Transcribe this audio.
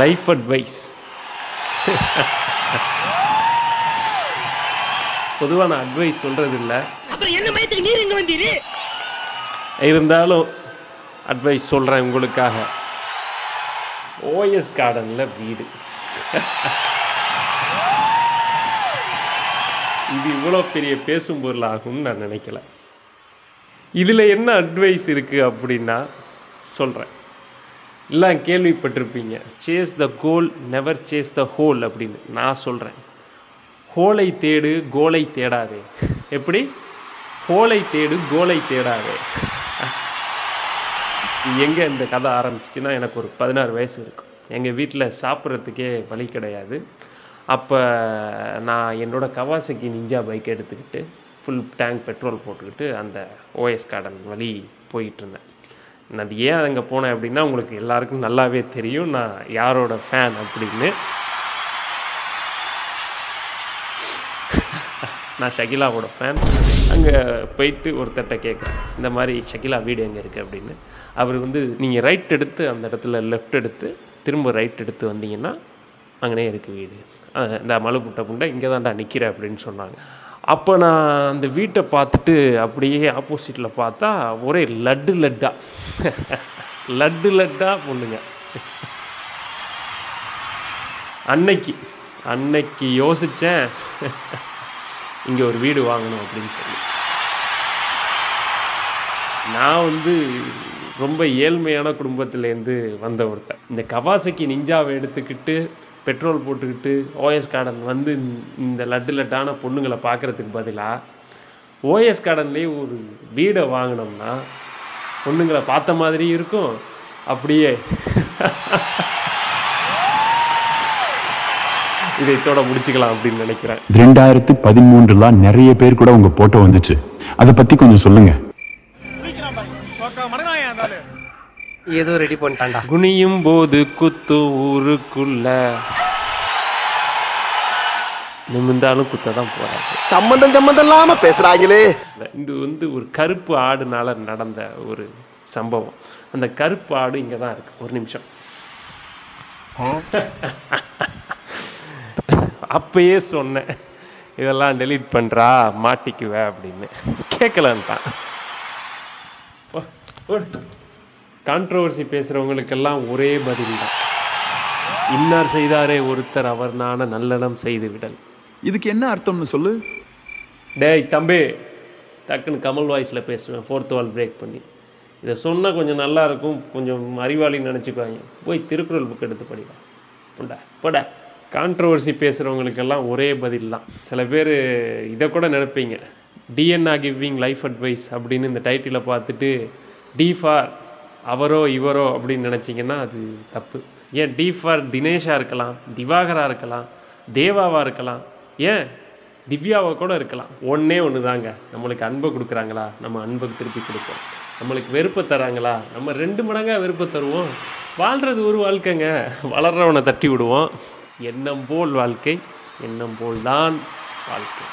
Life advice பொதுவாக நான் advice சொல்கிறது இல்லை இருந்தாலும் அட்வைஸ் சொல்கிறேன் உங்களுக்காக. ஓஎஸ் கார்டனில் வீடு. இது இவ்வளோ பெரிய பேசும் பொருள் ஆகும்னு நான் நினைக்கல. இதில் என்ன அட்வைஸ் இருக்குது அப்படின்னா சொல்கிறேன் எல்லாம் கேள்விப்பட்டிருப்பீங்க. Chase the goal never chase the hole அப்படின்னு. நான் சொல்கிறேன் ஹோலை தேடு கோலை தேடாதே. எப்படி? ஹோலை தேடு கோலை தேடாதே. எங்கே இந்த கதை ஆரம்பிச்சிச்சுன்னா எனக்கு ஒரு பதினாறு வயசு இருக்கும். எங்கள் வீட்டில் சாப்பிட்றதுக்கே வழி கிடையாது. அப்போ நான் என்னோட கவாசக்கி நிஞ்சா பைக் எடுத்துக்கிட்டு ஃபுல் டேங்க் பெட்ரோல் போட்டுக்கிட்டு அந்த ஓஎஸ் கார்டன் வழி போயிட்டுருந்தேன். நான் அது ஏன் அங்கே போனேன் அப்படின்னா உங்களுக்கு எல்லாருக்கும் நல்லாவே தெரியும். நான் யாரோட ஃபேன் அப்படின்னு. நான் ஷகிலாவோட ஃபேன் அங்கே போயிட்டு ஒருத்தர்கிட்ட கேட்குறேன் இந்த மாதிரி ஷகிலா வீடு எங்கே இருக்குது அப்படின்னு. அவர் வந்து நீங்கள் ரைட் எடுத்து அந்த இடத்துல லெஃப்ட் எடுத்து திரும்ப ரைட் எடுத்து வந்தீங்கன்னா அங்கனே இருக்குது வீடு. இந்த மலை புட்டை புண்டை இங்கே தான்டா நிற்கிறேன் அப்படின்னு சொன்னாங்க. அப்போ நான் அந்த வீட்டை பார்த்துட்டு அப்படியே ஆப்போசிட்டில் பார்த்தா ஒரே லட்டு லட்டா. லட்டு லட்டா பொண்ணுங்க. அன்னைக்கு அன்னைக்கு யோசித்தேன் இங்கே ஒரு வீடு வாங்கணும் அப்படின்னு சொல்லி. நான் வந்து ரொம்ப ஏழ்மையான குடும்பத்துலேருந்து வந்த ஒருத்தன். இந்த கவாசக்கி நிஞ்சாவை எடுத்துக்கிட்டு பெட்ரோல் போட்டுக்கிட்டு ஓஎஸ் கார்டன் வந்து இந்த- லட்டு லட்டான பொண்ணுங்களை பார்க்குறதுக்கு பதிலாக ஓஎஸ் கார்டன்லேயே ஒரு வீடை வாங்கினோம்னா பொண்ணுங்களை பார்த்த மாதிரி இருக்கும். அப்படியே இதை இதோட முடிச்சுக்கலாம் அப்படின்னு நினைக்கிறேன். ரெண்டாயிரத்தி பதிமூன்றுல நிறைய பேர் கூட உங்க போட்டோ வந்துச்சு. அதை பத்தி கொஞ்சம் சொல்லுங்க. ஏதோ ரெடி பண்ணிட்டான்டா. குனியும் போது குத்து ஊருக்குள்ள. நிமிந்தாலும் குத்த தான் போறாங்க. சம்மந்தம் சம்மந்தம் இல்லாம பேசுறாங்களே இது வந்து ஒரு கருப்பு ஆடுனால நடந்த ஒரு சம்பவம். அந்த கருப்பு ஆடு இங்கே தான் இருக்கு. ஒரு நிமிஷம். அப்பயே சொன்னேன் இதெல்லாம் டெலீட் பண்ணுறா மாட்டிக்குவ அப்படின்னு. கேட்கலன்ட்டான் கான்ட்ரவர்சி பேசுகிறவங்களுக்கெல்லாம் ஒரே பதில் தான் இன்னார் செய்தாரே ஒருத்தர் அவர் நான நல்லனம் செய்து விடல். இதுக்கு என்ன அர்த்தம்னு சொல்லு? டேய் தம்பி டக்குன்னு கமல் வாய்ஸில் பேசுவேன் ஃபோர்த் வால் பிரேக் பண்ணி. இதை சொன்னால் கொஞ்சம் நல்லா இருக்கும் கொஞ்சம் அறிவாளின்னு நினச்சிக்குவாங்க. போய் திருக்குறள் புக் எடுத்து படிக்கலாம் போடா போடா. கான்ட்ரவர்சி பேசுகிறவங்களுக்கெல்லாம் ஒரே பதில் தான் சில பேர் இதை கூட நினைப்பீங்க. டிஎன்ஆ கிவிங் லைஃப் அட்வைஸ் அப்படின்னு இந்த டைட்டிலை பார்த்துட்டு டி ஃபார் அவரோ இவரோ அப்படின்னு நினச்சிங்கன்னா அது தப்பு. ஏன் டி ஃபார் தினேஷாக இருக்கலாம் திவாகராக இருக்கலாம் தேவாவாக இருக்கலாம் ஏன் திவ்யாவை கூட இருக்கலாம். ஒன்றே ஒன்று தாங்க நம்மளுக்கு அன்பை கொடுக்குறாங்களா? நம்ம அன்புக்கு திருப்பி கொடுப்போம். நம்மளுக்கு வெறுப்பை தராங்களா? நம்ம ரெண்டு மடங்காக வெறுப்பை தருவோம். வாழ்கிறது ஒரு வாழ்க்கைங்க. வளர்றவனை தட்டி விடுவோம். எண்ணம் போல் வாழ்க்கை எண்ணம் போல் தான் வாழ்க்கை.